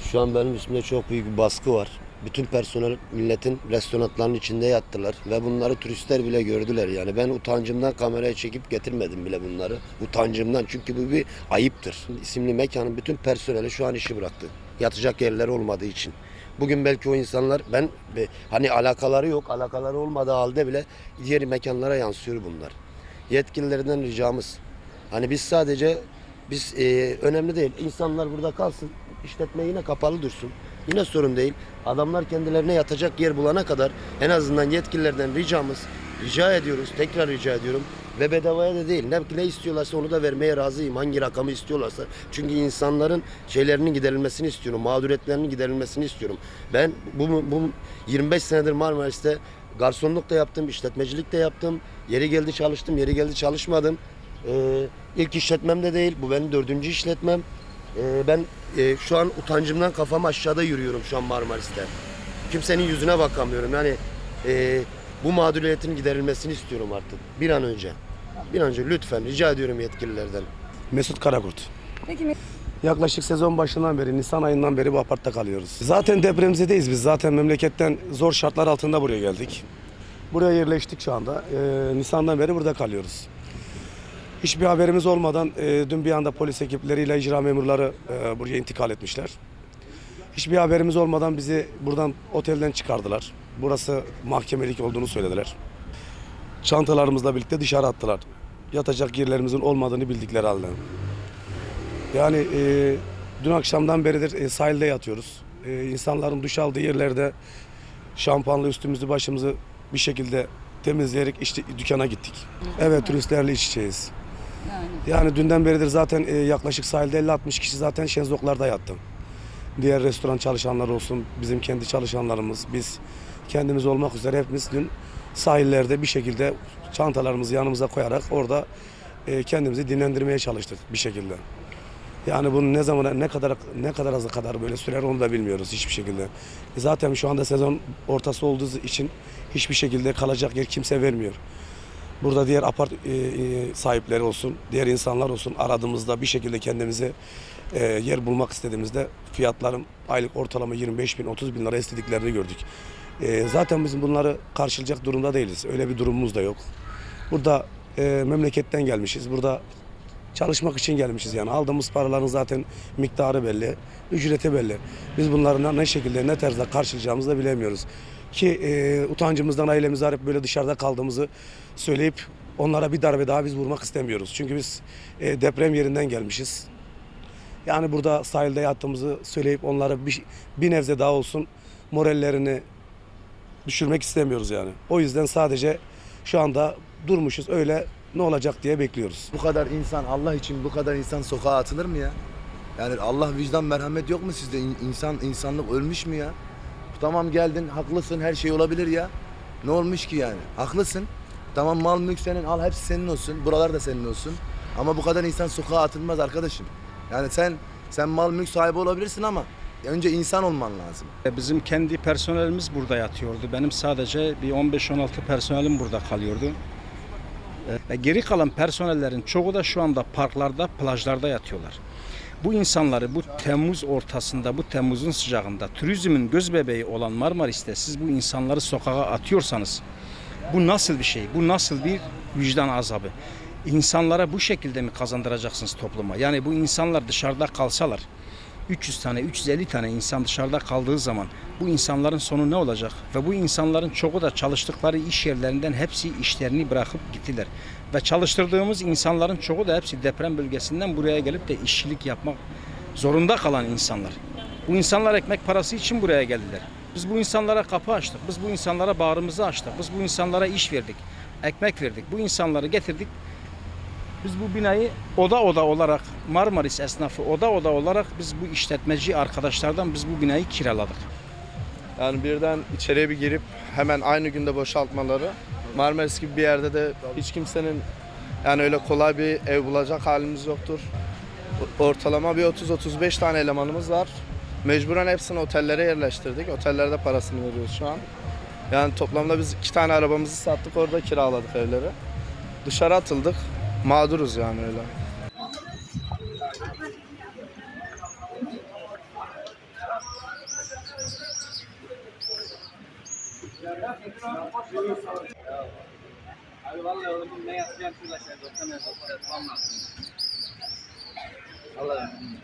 Şu an benim üstümde çok büyük bir baskı var. Bütün personel milletin restoranlarının içinde yattılar ve bunları turistler bile gördüler yani. Ben utancımdan kameraya çekip getirmedim bile bunları. Utancımdan çünkü bu bir ayıptır. İsimli mekanın bütün personeli şu an işi bıraktı. Yatacak yerleri olmadığı için. Bugün belki o insanlar ben be- hani alakaları yok, alakaları olmadığı halde bile diğer mekanlara yansıyor bunlar. Yetkililerden ricamız hani biz sadece biz e, önemli değil. İnsanlar burada kalsın. işletme yine kapalı dursun. Yine sorun değil. Adamlar kendilerine yatacak yer bulana kadar en azından yetkililerden ricamız, rica ediyoruz, tekrar rica ediyorum. Ve bedavaya da değil. Ne, ne istiyorlarsa onu da vermeye razıyım. Hangi rakamı istiyorlarsa. Çünkü insanların şeylerinin giderilmesini istiyorum. Mağduriyetlerinin giderilmesini istiyorum. Ben bu, bu 25 senedir Marmaris'te garsonluk da yaptım, işletmecilik de yaptım. Yeri geldi çalıştım, yeri geldi çalışmadım. Ee, ilk işletmem de değil. Bu benim dördüncü işletmem. Ee, ben e, şu an utancımdan kafam aşağıda yürüyorum şu an Marmaris'te. Kimsenin yüzüne bakamıyorum. Yani e, bu mağduriyetin giderilmesini istiyorum artık. Bir an önce. Bir an önce lütfen rica ediyorum yetkililerden. Mesut Karakurt. Peki Yaklaşık sezon başından beri, Nisan ayından beri bu apartta kalıyoruz. Zaten depremzedeyiz biz. Zaten memleketten zor şartlar altında buraya geldik. Buraya yerleştik şu anda. Ee, Nisan'dan beri burada kalıyoruz. Hiçbir haberimiz olmadan e, dün bir anda polis ekipleriyle icra memurları e, buraya intikal etmişler. Hiçbir haberimiz olmadan bizi buradan otelden çıkardılar. Burası mahkemelik olduğunu söylediler. Çantalarımızla birlikte dışarı attılar. Yatacak yerlerimizin olmadığını bildikleri halde. Yani e, dün akşamdan beridir e, sahilde yatıyoruz. E, insanların duş aldığı yerlerde şampuanla üstümüzü başımızı bir şekilde temizleyerek işte dükkana gittik. Evet turistlerle iç içeyiz. Yani Yani dünden beridir zaten e, yaklaşık sahilde 50-60 kişi zaten şezlonglarda yattı. Diğer restoran çalışanlar olsun, bizim kendi çalışanlarımız, biz kendimiz olmak üzere hepimiz dün sahillerde bir şekilde çantalarımızı yanımıza koyarak orada e, kendimizi dinlendirmeye çalıştık bir şekilde. Yani bunun ne zaman ne kadar ne kadar az kadar böyle sürer onu da bilmiyoruz hiçbir şekilde. E Zaten şu anda sezon ortası olduğu için hiçbir şekilde kalacak yer kimse vermiyor. Burada diğer apart e, e, sahipleri olsun, diğer insanlar olsun aradığımızda bir şekilde kendimize e, yer bulmak istediğimizde fiyatların aylık ortalama 25 bin, 30 bin lira istediklerini gördük. Zaten biz bunları karşılayacak durumda değiliz. Öyle bir durumumuz da yok. Burada memleketten gelmişiz. Burada çalışmak için gelmişiz yani. Aldığımız paraların zaten miktarı belli, ücreti belli. Biz bunları ne şekilde, ne tarzda karşılayacağımızı da bilemiyoruz. Ki e, utancımızdan ailemiz arayıp böyle dışarıda kaldığımızı söyleyip onlara bir darbe daha biz vurmak istemiyoruz. Çünkü biz e, deprem yerinden gelmişiz. Yani burada sahilde yattığımızı söyleyip onlara bir, bir nebze daha olsun morallerini düşürmek istemiyoruz yani. O yüzden sadece şu anda durmuşuz öyle ne olacak diye bekliyoruz. Bu kadar insan Allah için bu kadar insan sokağa atılır mı ya? Yani Allah vicdan merhamet yok mu sizde? İn- İnsan insanlık ölmüş mü ya? Tamam geldin haklısın her şey olabilir ya. Ne olmuş ki yani? Haklısın. Tamam mal mülk senin al hepsi senin olsun. Buralar da senin olsun. Ama bu kadar insan sokağa atılmaz arkadaşım. Yani sen sen mal mülk sahibi olabilirsin ama önce insan olman lazım. E, Bizim kendi personelimiz burada yatıyordu. Benim sadece bir 15-16 personelim burada kalıyordu. Ve geri kalan personellerin çoğu da şu anda parklarda, plajlarda yatıyorlar. Bu insanları bu Temmuz ortasında, bu Temmuz'un sıcağında turizmin göz bebeği olan Marmaris'te siz bu insanları sokağa atıyorsanız bu nasıl bir şey? Bu nasıl bir vicdan azabı? İnsanlara bu şekilde mi kazandıracaksınız topluma? Yani bu insanlar dışarıda kalsalar 300 tane, 350 tane insan dışarıda kaldığı zaman bu insanların sonu ne olacak? Ve bu insanların çoğu da çalıştıkları iş yerlerinden hepsi işlerini bırakıp gittiler. Ve çalıştırdığımız insanların çoğu da hepsi deprem bölgesinden buraya gelip de işçilik yapmak zorunda kalan insanlar. Bu insanlar ekmek parası için buraya geldiler. Biz bu insanlara kapı açtık. Biz bu insanlara bağrımızı açtık. Biz bu insanlara iş verdik. Ekmek verdik. Bu insanları getirdik. Biz bu binayı oda oda olarak Marmaris esnafı oda oda olarak biz bu işletmeci arkadaşlardan biz bu binayı kiraladık. Yani birden içeriye bir girip hemen aynı günde boşaltmaları Marmaris gibi bir yerde de hiç kimsenin yani öyle kolay bir ev bulacak halimiz yoktur. Ortalama bir 30-35 tane elemanımız var. Mecburen hepsini otellere yerleştirdik. Otellerde parasını veriyoruz şu an. Yani toplamda biz iki tane arabamızı sattık orada kiraladık evleri. Dışarı atıldık mağduruz yani öyle. Allah'ım.